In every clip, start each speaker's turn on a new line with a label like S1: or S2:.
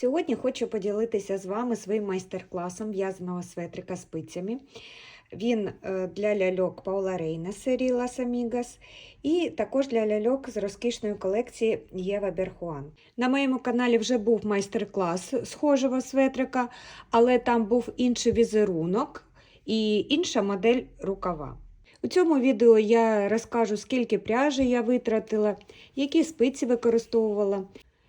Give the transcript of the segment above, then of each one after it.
S1: Сьогодні хочу поділитися з вами своїм майстер-класом в'язаного светрика спицями. Він е, для ляльок Паула Рейна серії Las Amigas і також для ляльок з розкішної колекції Єва Берхуан. На моєму каналі вже був майстер-клас схожого светрика, але там був інший візерунок і інша модель рукава. У цьому відео я розкажу, скільки пряжі я витратила, які спиці використовувала.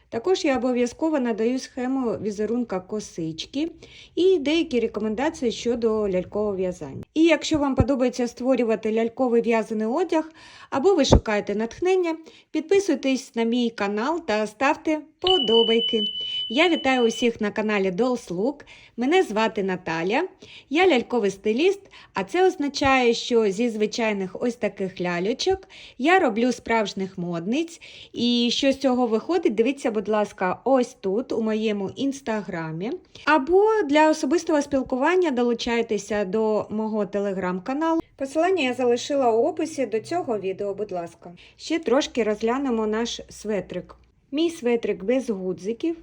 S1: Також я обов'язково надаю схему візерунка косички і деякі рекомендації щодо лялькового в'язання. І якщо вам подобається створювати ляльковий в'язаний одяг або ви шукаєте натхнення, підписуйтесь на мій канал та ставте подобайки. Я вітаю усіх на каналі Dolls Look. Мене звати Наталя, я ляльковий стиліст, а це означає, що зі звичайних ось таких ляльочок я роблю справжніх модниць. І що з цього виходить, дивіться, будь ласка, ось тут, у моєму інстаграмі. Або для особистого спілкування долучайтеся до мого телеграм-каналу. Посилання я залишила у описі до цього відео, будь ласка. Ще трошки розглянемо наш светрик. Мій светрик без гудзиків.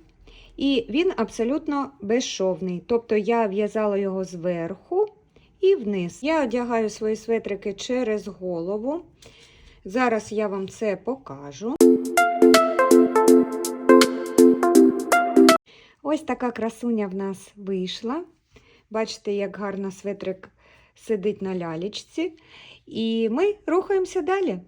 S1: І він абсолютно безшовний. Тобто я в'язала його зверху і вниз. Я одягаю свої светрики через голову. Зараз я вам це покажу. Ось така красуня в нас вийшла. Бачите, як гарно светрик сидить на лялечці. І ми рухаємося далі.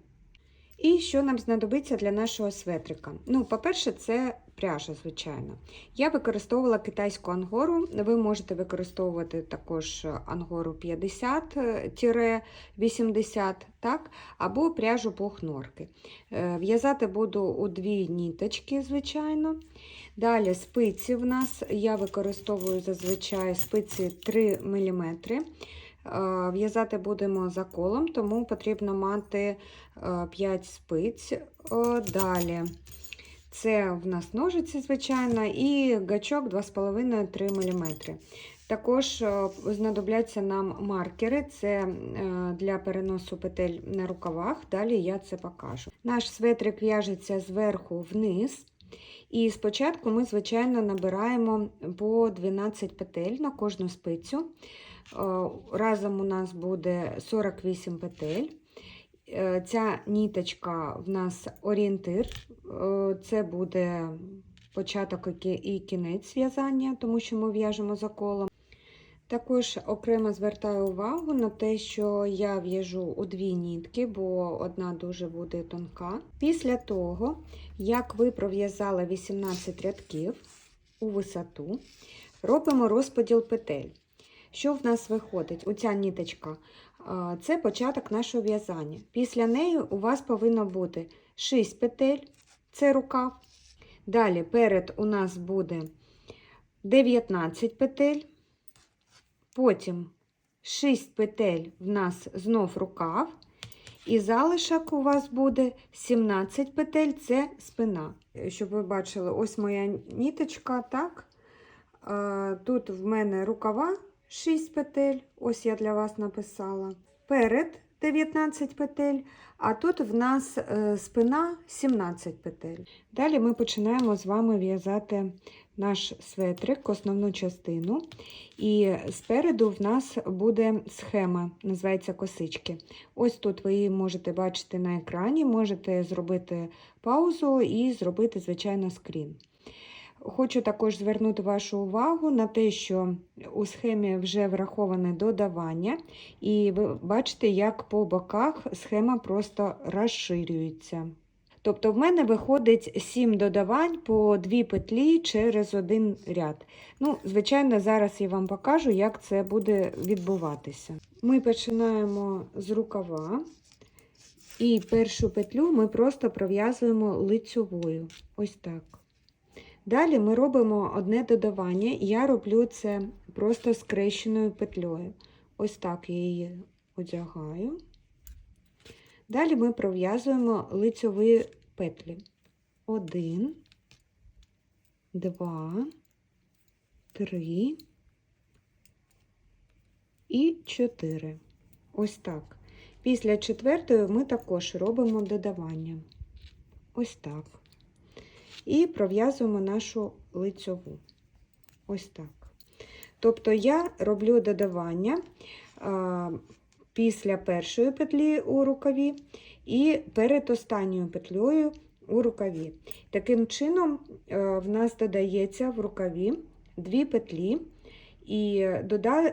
S1: І що нам знадобиться для нашого светрика? Ну, по-перше, це пряжа, звичайно. Я використовувала китайську ангору. Ви можете використовувати також ангору 50-80, так? або пряжу пухнорки. В'язати буду у дві ніточки, звичайно. Далі спиці в нас я використовую зазвичай спиці 3 мм. В'язати будемо за колом, тому потрібно мати 5 спиць. Далі це в нас ножиці, звичайно, і гачок 2,5-3 мм. Також знадобляться нам маркери, це для переносу петель на рукавах, далі я це покажу. Наш светрик в'яжеться зверху вниз. І спочатку ми, звичайно, набираємо по 12 петель на кожну спицю. Разом у нас буде 48 петель. Ця ніточка в нас орієнтир, це буде початок і кінець в'язання, тому що ми в'яжемо за колом. Також окремо звертаю увагу на те, що я в'яжу у дві нітки, бо одна дуже буде тонка. Після того, як ви пров'язали 18 рядків у висоту, робимо розподіл петель. Що в нас виходить? Оця ніточка це початок нашого в'язання. Після неї у вас повинно бути 6 петель, це рукав. Далі перед у нас буде 19 петель. Потім 6 петель в нас знов рукав. І залишок у вас буде 17 петель це спина. Щоб ви бачили, ось моя ніточка, так? Тут в мене рукава 6 петель, ось я для вас написала. Перед 19 петель, а тут в нас спина 17 петель. Далі ми починаємо з вами в'язати наш светрик, основну частину. І спереду в нас буде схема, називається косички. Ось тут ви її можете бачити на екрані, можете зробити паузу і зробити, звичайно, скрін. Хочу також звернути вашу увагу на те, що у схемі вже враховане додавання, і ви бачите, як по боках схема просто розширюється. Тобто, в мене виходить 7 додавань по 2 петлі через один ряд. Ну, Звичайно, зараз я вам покажу, як це буде відбуватися. Ми починаємо з рукава, і першу петлю ми просто пров'язуємо лицьовою. Ось так. Далі ми робимо одне додавання, я роблю це просто скрещеною петлею. Ось так я її одягаю. Далі ми пров'язуємо лицьові петлі. Один, два, три і чотири. Ось так. Після четвертої ми також робимо додавання. Ось так і пров'язуємо нашу лицьову. Ось так. Тобто я роблю додавання а, після першої петлі у рукаві і перед останньою петлею у рукаві. Таким чином, е, в нас додається в рукаві дві петлі. І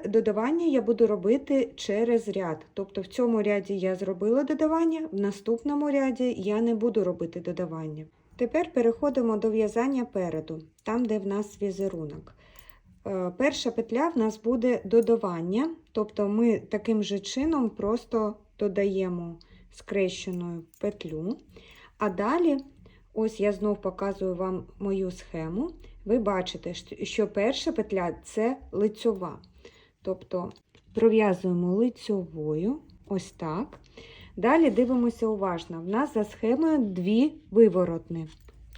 S1: додавання я буду робити через ряд. Тобто в цьому ряді я зробила додавання, в наступному ряді я не буду робити додавання. Тепер переходимо до в'язання переду, там, де в нас візерунок. Е, Перша петля в нас буде додавання, тобто ми таким же чином просто додаємо скрещеною петлю. А далі, ось я знов показую вам мою схему. Ви бачите, що- перша петля це лицьова. Тобто пров'язуємо лицьовою, ось так. Далі дивимося уважно. В нас за схемою дві виворотні.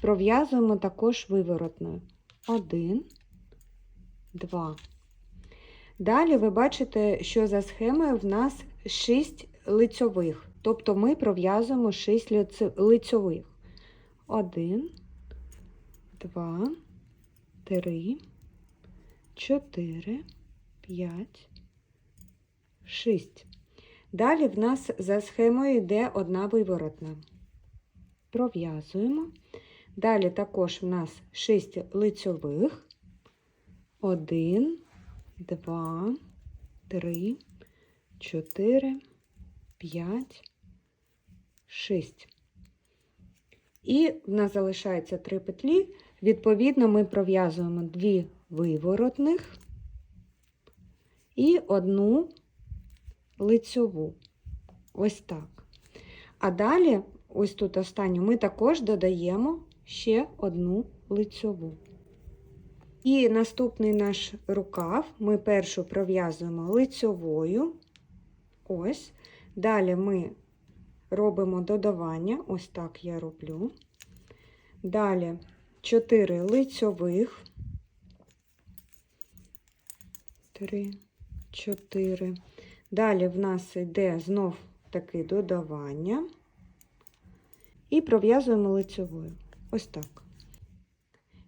S1: Пров'язуємо також виворотною. Один, два. Далі ви бачите, що за схемою в нас 6 лицьових. Тобто ми пров'язуємо 6 лицьових. Один, два, три, чотири, п'ять, шість. Далі в нас за схемою йде одна виворотна. Пров'язуємо. Далі також в нас 6 лицьових. 1, 2, 3, 4, 5, 6. І в нас залишається 3 петлі. Відповідно, ми пров'язуємо 2 виворотних і одну лицьову. Ось так. А далі, ось тут останню, ми також додаємо ще одну лицьову. І наступний наш рукав ми першу пров'язуємо лицьовою. Ось. Далі ми робимо додавання, ось так я роблю. Далі 4 лицьових. 3, 4. Далі в нас йде знов таки додавання. І пров'язуємо лицьовою. Ось так.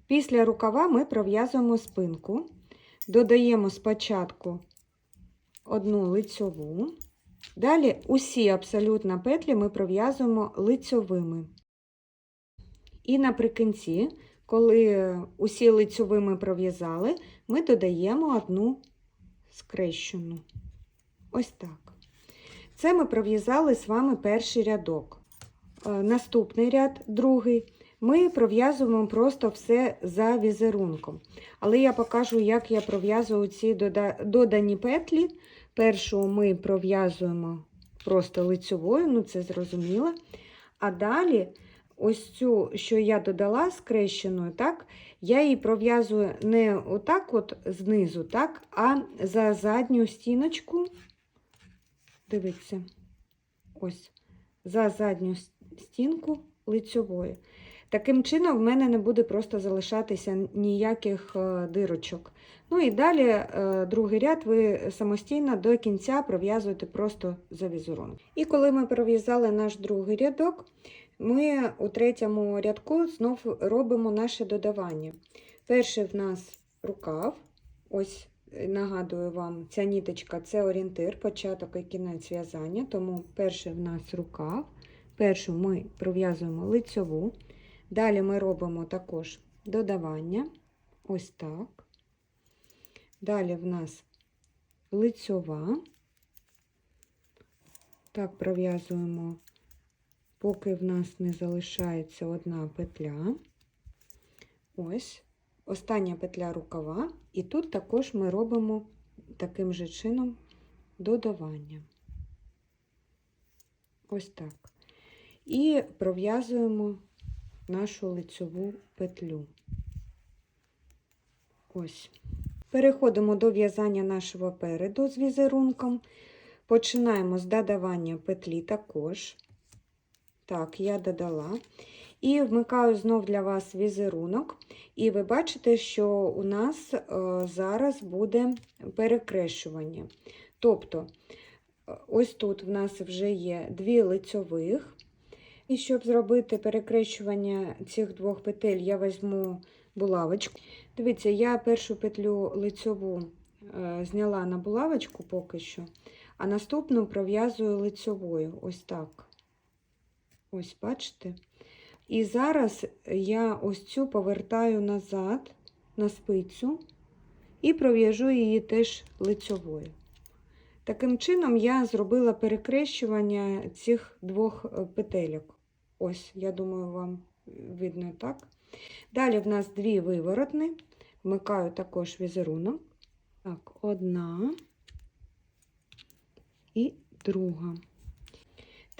S1: Після рукава ми пров'язуємо спинку, додаємо спочатку одну лицьову, далі усі абсолютно петлі ми пров'язуємо лицьовими. І наприкінці, коли усі лицьовими пров'язали, ми додаємо одну скрещену. Ось так. Це ми пров'язали з вами перший рядок. Е, Наступний ряд, другий ми пров'язуємо просто все за візерунком. Але я покажу, як я пров'язую ці додані петлі. Першу ми пров'язуємо просто лицьовою, ну це зрозуміло. А далі, ось цю, що я додала скрещеною, так, я її пров'язую не отак от знизу, так, а за задню стіночку. Дивіться, ось, за задню стінку лицьової. Таким чином, в мене не буде просто залишатися ніяких е, дирочок. Ну і далі е, другий ряд ви самостійно до кінця пров'язуєте просто за візерунок. І коли ми пров'язали наш другий рядок, ми у третьому рядку знов робимо наше додавання. Перший в нас рукав, ось нагадую вам, ця ніточка це орієнтир, початок і кінець в'язання, тому перший в нас рукав. Першу ми пров'язуємо лицьову. Далі ми робимо також додавання, ось так. Далі в нас лицьова. Так, пров'язуємо, поки в нас не залишається одна петля. Ось, остання петля рукава, і тут також ми робимо таким же чином додавання. Ось так. І пров'язуємо нашу лицьову петлю. Ось. Переходимо до в'язання нашого переду з візерунком. Починаємо з додавання петлі також. Так, я додала. І вмикаю знов для вас візерунок. І ви бачите, що у нас е, зараз буде перекрещування. Тобто, е, ось тут в нас вже є дві лицьових. І щоб зробити перекрещування цих двох петель, я візьму булавочку. Дивіться, я першу петлю лицьову е, зняла на булавочку поки що, а наступну пров'язую лицьовою. Ось так. Ось, бачите? І зараз я ось цю повертаю назад на спицю і пров'яжу її теж лицьовою. Таким чином, я зробила перекрещування цих двох е, петельок. Ось, я думаю, вам видно так. Далі в нас дві виворотни. Вмикаю також візерунок. Так, одна і друга.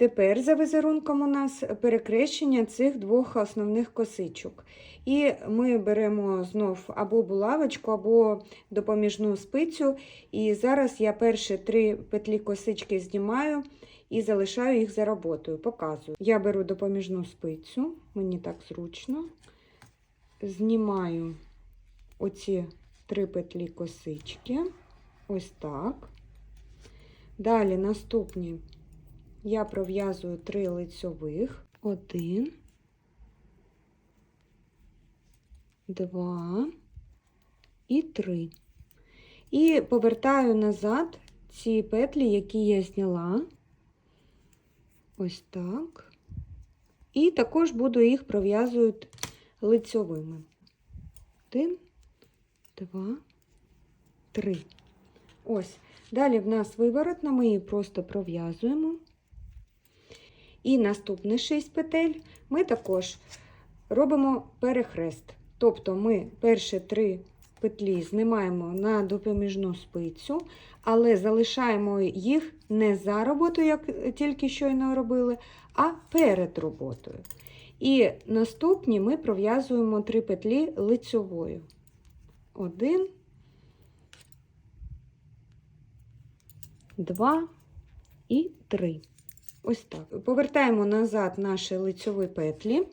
S1: Тепер за візерунком у нас перекрещення цих двох основних косичок. І ми беремо знов або булавочку, або допоміжну спицю. І зараз я перші три петлі косички знімаю і залишаю їх за роботою. Показую. Я беру допоміжну спицю, мені так зручно. Знімаю оці три петлі косички. Ось так. Далі наступні я пров'язую три лицьових. Один, два і три. І повертаю назад ці петлі, які я зняла. Ось так. І також буду їх пров'язувати лицьовими. Один, два, три. Ось. Далі в нас виворотна, ми її просто пров'язуємо. І наступні 6 петель ми також робимо перехрест. Тобто ми перші три петлі знімаємо на допоміжну спицю, але залишаємо їх не за роботою, як тільки щойно робили, а перед роботою. І наступні ми пров'язуємо три петлі лицьовою. Один, два і три. Ось так. Повертаємо назад наші лицьові петлі.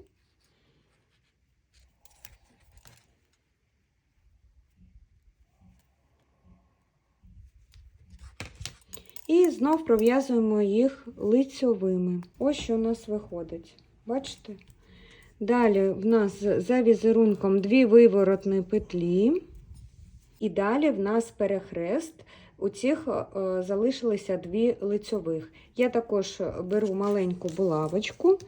S1: І знов пров'язуємо їх лицьовими. Ось що у нас виходить. Бачите? Далі в нас за візерунком дві виворотні петлі. І далі в нас перехрест. У цих е, залишилися дві лицьових. Я також беру маленьку булавочку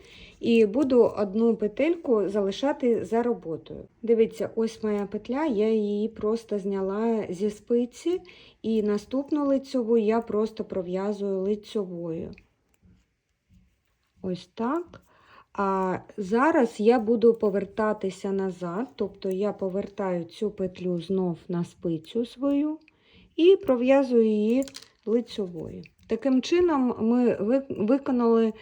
S1: і буду одну петельку залишати за роботою. Дивіться, ось моя петля, я її просто зняла зі спиці, і наступну лицьову я просто пров'язую лицьовою. Ось так. А зараз я буду повертатися назад, тобто я повертаю цю петлю знов на спицю свою і пров'язую її лицьовою. Таким чином, ми виконали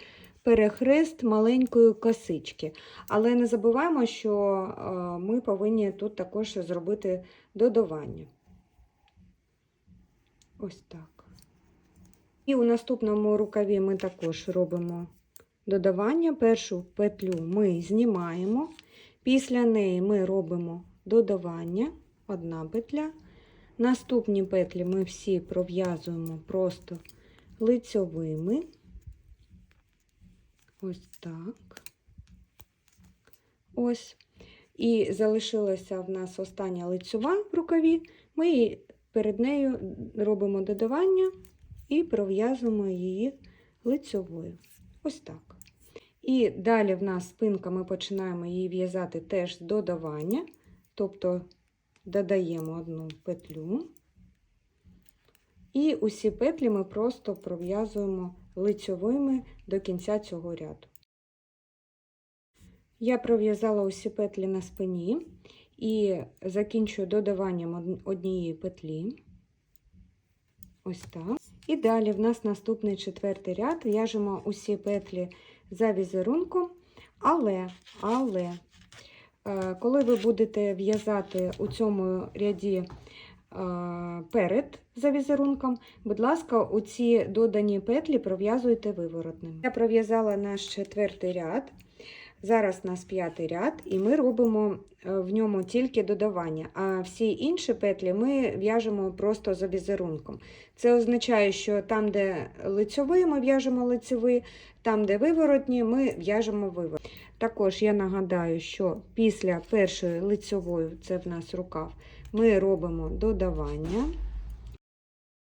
S1: перехрест маленької косички. Але не забуваємо, що ми повинні тут також зробити додавання. Ось так. І у наступному рукаві ми також робимо додавання. Першу петлю ми знімаємо, після неї ми робимо додавання, одна петля. Наступні петлі ми всі пров'язуємо просто лицьовими. Ось так. Ось. І залишилася в нас остання лицьова в рукаві. Ми перед нею робимо додавання і пров'язуємо її лицьовою. Ось так. І далі в нас спинка ми починаємо її в'язати теж з додавання, тобто додаємо одну петлю, і усі петлі ми просто пров'язуємо лицьовими до кінця цього ряду. Я пров'язала усі петлі на спині і закінчую додаванням однієї петлі. Ось так. І далі в нас наступний четвертий ряд в'яжемо усі петлі за візерунком, але, але коли ви будете в'язати у цьому ряді е, перед за візерунком, будь ласка, у ці додані петлі пров'язуйте виворотними. Я пров'язала наш четвертий ряд. Зараз у нас п'ятий ряд, і ми робимо е, в ньому тільки додавання, а всі інші петлі ми в'яжемо просто за візерунком. Це означає, що там, де лицьовий, ми в'яжемо лицьовий, там, де виворотні, ми в'яжемо виворотні. Також я нагадаю, що після першої лицьової, це в нас рукав, ми робимо додавання.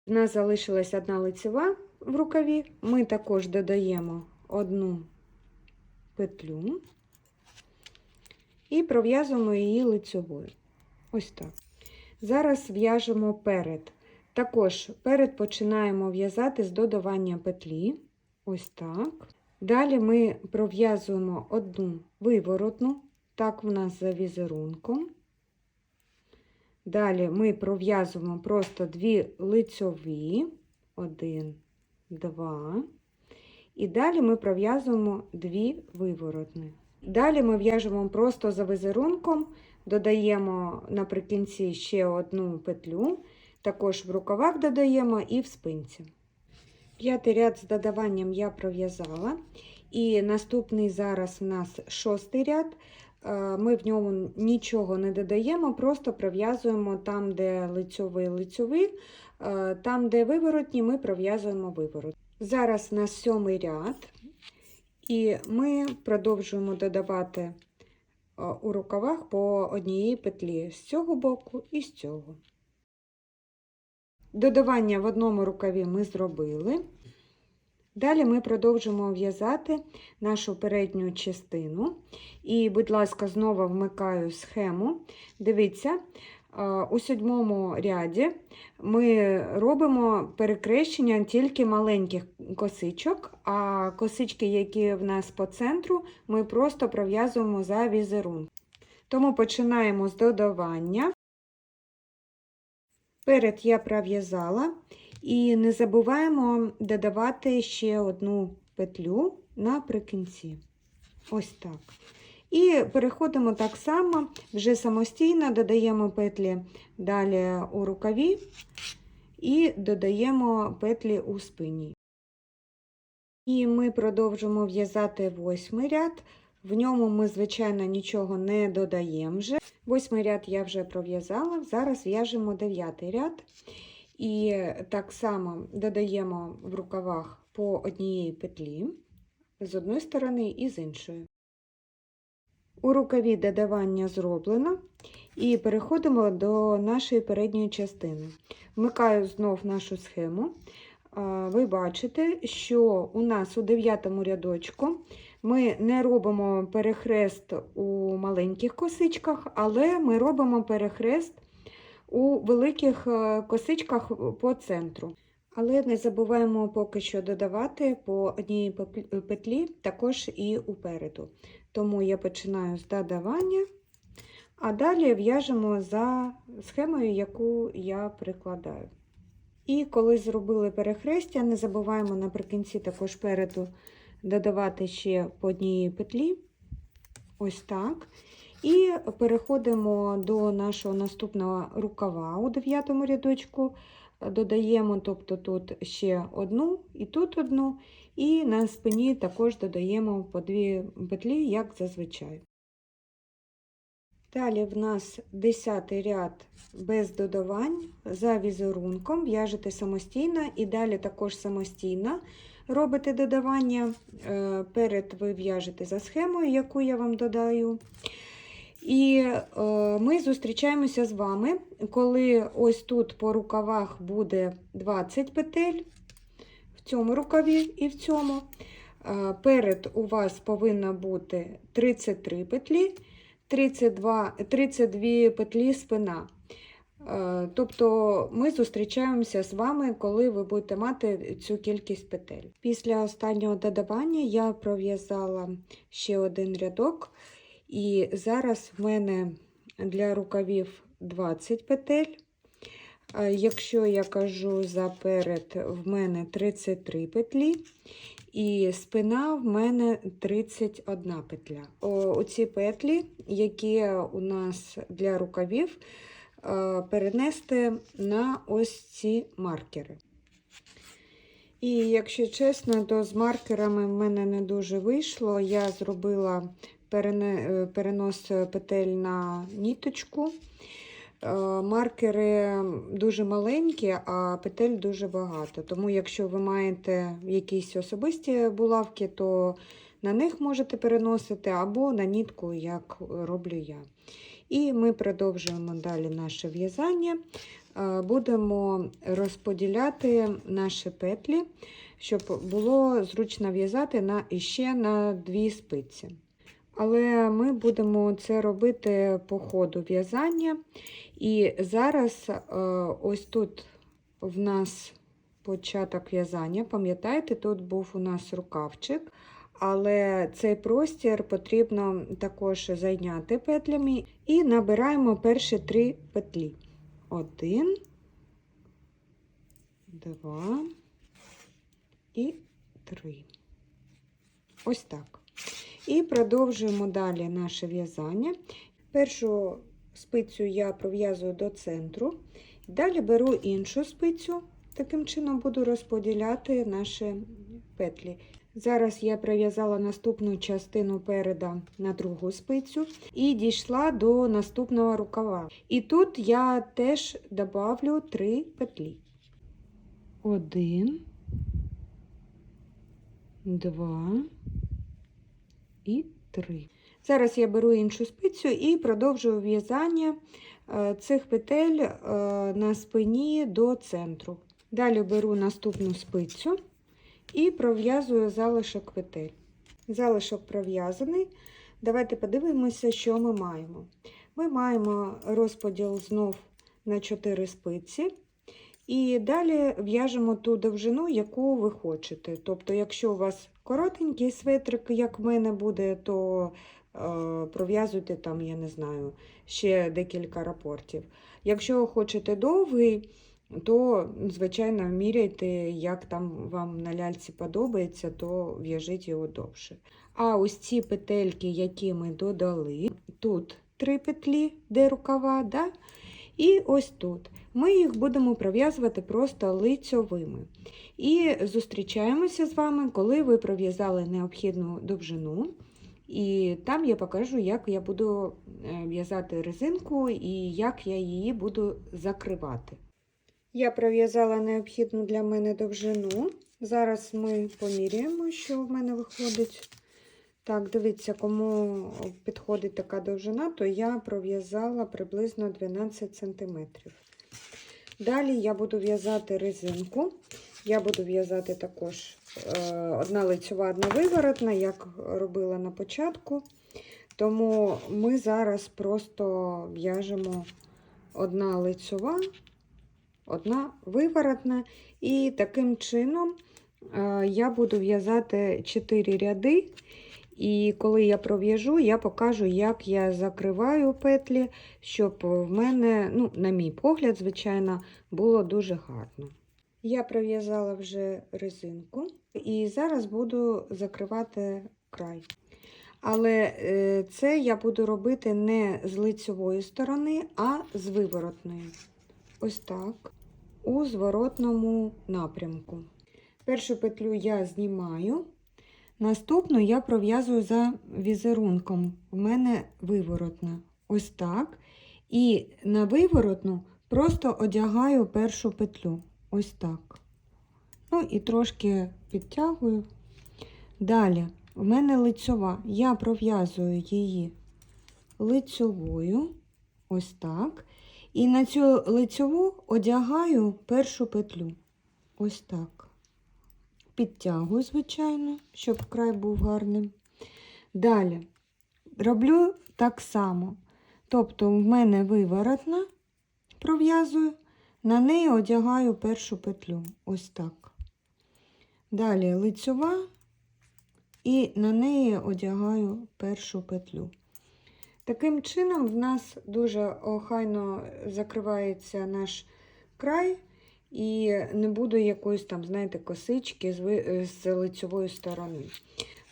S1: У нас залишилась одна лицева в рукаві. Ми також додаємо одну петлю і пров'язуємо її лицевою. Ось так. Зараз в'яжемо перед. Також перед починаємо в'язати з додавання петлі. Ось так. Далі ми пров'язуємо одну виворотну, так в нас за візерунком. Далі ми пров'язуємо просто дві лицьові, один, два. І далі ми пров'язуємо дві виворотні. Далі ми в'яжемо просто за візерунком, додаємо наприкінці ще одну петлю, також в рукавах додаємо і в спинці. П'ятий ряд з додаванням я пров'язала. І наступний зараз у нас шостий ряд. Е, Ми в ньому нічого не додаємо, просто пров'язуємо там, де лицьовий лицьовий, е, там, де виворотні, ми пров'язуємо виворот. Зараз у нас сьомий ряд, і ми продовжуємо додавати е, у рукавах по одній петлі з цього боку і з цього. Додавання в одному рукаві ми зробили. Далі ми продовжимо в'язати нашу передню частину. І, будь ласка, знову вмикаю схему. Дивіться, у сьомому ряді ми робимо перекрещення тільки маленьких косичок, а косички, які в нас по центру, ми просто пров'язуємо за візерунок. Тому починаємо з додавання. Перед я пров'язала. І не забуваємо додавати ще одну петлю наприкінці. Ось так. І переходимо так само, вже самостійно додаємо петлі далі у рукаві і додаємо петлі у спині. І ми продовжимо в'язати восьмий ряд. В ньому ми, звичайно, нічого не додаємо вже. Восьмий ряд я вже пров'язала, зараз в'яжемо дев'ятий ряд. І так само додаємо в рукавах по однієї петлі з одної сторони і з іншої. У рукаві додавання зроблено, і переходимо до нашої передньої частини. Вмикаю знов нашу схему. Ви бачите, що у нас у 9 рядочку ми не робимо перехрест у маленьких косичках, але ми робимо перехрест у великих е, косичках по центру. Але не забуваємо поки що додавати по одній петлі також і упереду. Тому я починаю з додавання, а далі в'яжемо за схемою, яку я прикладаю. І коли зробили перехрестя, не забуваємо наприкінці також переду додавати ще по одній петлі. Ось так. І переходимо до нашого наступного рукава у 9 рядочку, додаємо тобто тут ще одну і тут одну, і на спині також додаємо по дві петлі, як зазвичай. Далі в нас 10 ряд без додавань за візерунком, в'яжете самостійно і далі також самостійно робите додавання. Е, перед ви в'яжете за схемою, яку я вам додаю. І е, ми зустрічаємося з вами, коли ось тут по рукавах буде 20 петель, цьому рукаві і в цьому. Е, перед у вас повинно бути 33 петлі, 32, 32 петлі спина. Е, тобто ми зустрічаємося з вами, коли ви будете мати цю кількість петель. Після останнього додавання я пров'язала ще один рядок. І зараз в мене для рукавів 20 петель. Якщо я кажу заперед, в мене 33 петлі, і спина в мене 31 петля. Оці петлі, які у нас для рукавів, перенести на ось ці маркери. І якщо чесно, то з маркерами в мене не дуже вийшло. Я зробила перенос петель на ніточку. Е, Маркери дуже маленькі, а петель дуже багато. Тому, якщо ви маєте якісь особисті булавки, то на них можете переносити або на нітку, як роблю я. І ми продовжуємо далі наше в'язання. Е, Будемо розподіляти наші петлі, щоб було зручно в'язати на, іще на дві спиці. Але ми будемо це робити по ходу в'язання. І зараз е, ось тут в нас початок в'язання. Пам'ятаєте, тут був у нас рукавчик, але цей простір потрібно також зайняти петлями і набираємо перші три петлі. Один, два і три. Ось так. І продовжуємо далі наше в'язання. Першу спицю я пров'язую до центру. Далі беру іншу спицю, таким чином буду розподіляти наші петлі. Зараз я прив'язала наступну частину переда на другу спицю і дійшла до наступного рукава. І тут я теж добавлю три петлі. Один, два і три. Зараз я беру іншу спицю і продовжую в'язання е, цих петель е, на спині до центру. Далі беру наступну спицю і пров'язую залишок петель. Залишок пров'язаний. Давайте подивимося, що ми маємо. Ми маємо розподіл знов на 4 спиці. І далі в'яжемо ту довжину, яку ви хочете. Тобто, якщо у вас коротенький светрик, як в мене буде, то е, пров'язуйте там, я не знаю, ще декілька рапортів. Якщо хочете довгий, то, звичайно, міряйте, як там вам на ляльці подобається, то в'яжіть його довше. А ось ці петельки, які ми додали, тут три петлі, де рукава, да? і ось тут. Ми їх будемо пров'язувати просто лицьовими. І зустрічаємося з вами, коли ви пров'язали необхідну довжину. І там я покажу, як я буду е, в'язати резинку і як я її буду закривати. Я пров'язала необхідну для мене довжину. Зараз ми поміряємо, що в мене виходить. Так, дивіться, кому підходить така довжина, то я пров'язала приблизно 12 см. Далі я буду в'язати резинку. Я буду в'язати також е, одна лицьова, одна виворотна, як робила на початку. Тому ми зараз просто в'яжемо одна лицьова, одна виворотна. І таким чином е, я буду в'язати 4 ряди. І коли я пров'яжу, я покажу, як я закриваю петлі, щоб в мене, ну, на мій погляд, звичайно, було дуже гарно. Я пров'язала вже резинку і зараз буду закривати край. Але е, це я буду робити не з лицьової сторони, а з виворотної. Ось так, у зворотному напрямку. Першу петлю я знімаю. Наступну я пров'язую за візерунком. У мене виворотна. Ось так. І на виворотну просто одягаю першу петлю. Ось так. Ну і трошки підтягую. Далі, у мене лицьова. Я пров'язую її лицьовою. Ось так. І на цю лицьову одягаю першу петлю. Ось так підтягую, звичайно, щоб край був гарним. Далі роблю так само. Тобто, в мене виворотна, пров'язую, на неї одягаю першу петлю. Ось так. Далі лицьова, і на неї одягаю першу петлю. Таким чином, в нас дуже охайно закривається наш край. І не буду якоїсь там, знаєте, косички з, з лицьової сторони.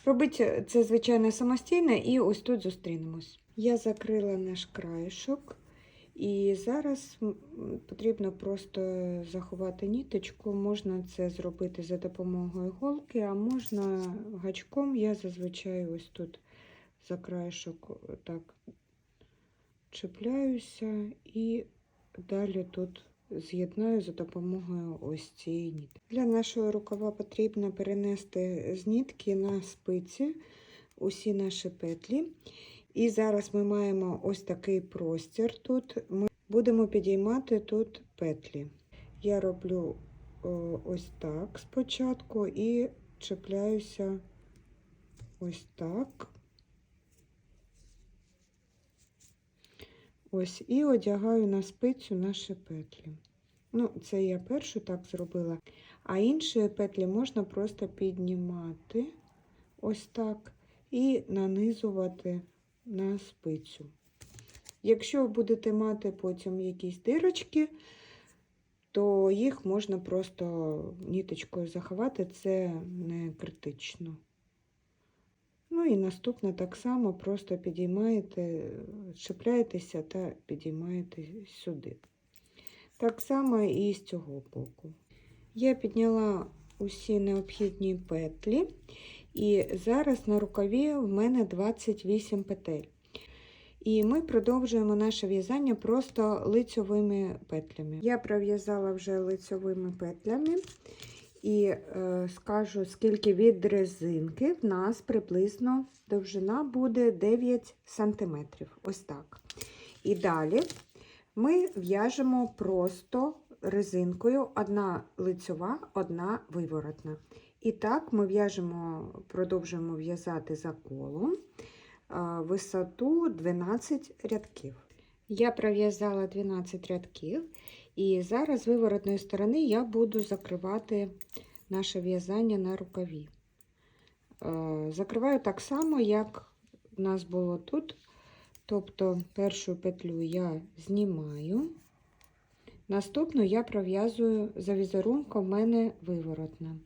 S1: Робити це, звичайно, самостійно, і ось тут зустрінемось. Я закрила наш краєшок І зараз потрібно просто заховати ніточку. Можна це зробити за допомогою голки, а можна гачком. Я зазвичай ось тут за краєшок так чіпляюся і далі тут з'єднаю за допомогою ось цієї нітки. Для нашого рукава потрібно перенести з нітки на спиці усі наші петлі. І зараз ми маємо ось такий простір тут. Ми будемо підіймати тут петлі. Я роблю ось так спочатку і чіпляюся ось так. Ось і одягаю на спицю наші петлі. Ну, це я першу так зробила, а інші петлі можна просто піднімати ось так і нанизувати на спицю. Якщо будете мати потім якісь дирочки, то їх можна просто ніточкою заховати, це не критично. Ну і наступне так само просто підіймаєте, чіпляєтеся та підіймаєте сюди. Так само і з цього боку. Я підняла усі необхідні петлі, і зараз на рукаві в мене 28 петель. І ми продовжуємо наше в'язання просто лицьовими петлями. Я пров'язала вже лицьовими петлями. І е, скажу, скільки від резинки в нас приблизно довжина буде 9 см. Ось так. І далі ми в'яжемо просто резинкою одна лицьова, одна виворотна. І так ми в'яжемо, продовжуємо в'язати за колом висоту 12 рядків. Я пров'язала 12 рядків, і зараз з виворотної сторони я буду закривати наше в'язання на рукаві. Закриваю так само, як в нас було тут. Тобто першу петлю я знімаю, наступну я пров'язую за візерунком в мене виворотна.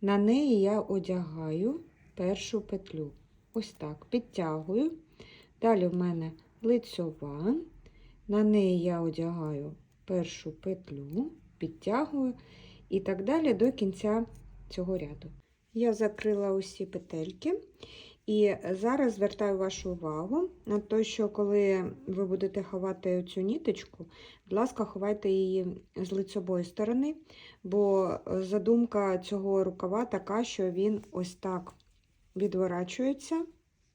S1: На неї я одягаю першу петлю. Ось так підтягую. Далі в мене лицьова, на неї я одягаю першу петлю, підтягую і так далі до кінця цього ряду. Я закрила усі петельки. І зараз звертаю вашу увагу на те, що коли ви будете ховати цю ніточку, будь ласка, ховайте її з лицьової сторони, бо задумка цього рукава така, що він ось так відворачується.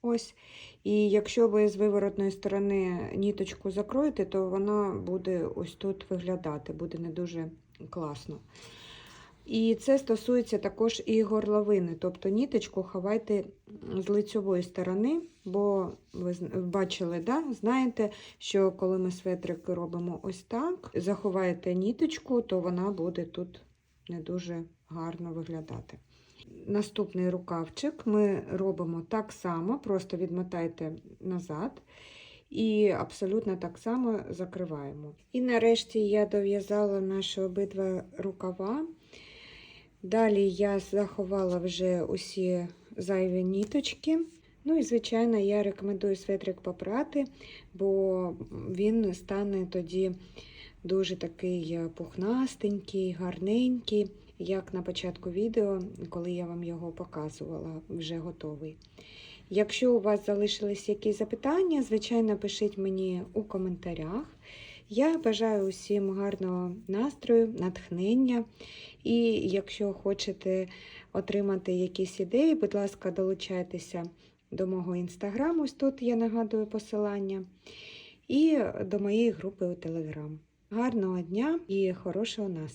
S1: Ось. І якщо ви з виворотної сторони ніточку закроєте, то вона буде ось тут виглядати, буде не дуже класно. І це стосується також і горловини, тобто ніточку ховайте з лицьової сторони, бо ви бачили, да? знаєте, що коли ми светрик робимо ось так, заховаєте ніточку, то вона буде тут не дуже гарно виглядати. Наступний рукавчик ми робимо так само, просто відмотайте назад. І абсолютно так само закриваємо. І нарешті я дов'язала наші обидва рукава. Далі я заховала вже усі зайві ніточки. Ну і, звичайно, я рекомендую светрик попрати, бо він стане тоді дуже такий пухнастенький, гарненький, як на початку відео, коли я вам його показувала, вже готовий. Якщо у вас залишились якісь запитання, звичайно, пишіть мені у коментарях. Я бажаю усім гарного настрою, натхнення. І якщо хочете отримати якісь ідеї, будь ласка, долучайтеся до мого інстаграму, ось тут я нагадую посилання, і до моєї групи у Телеграм. Гарного дня і хорошого настрою!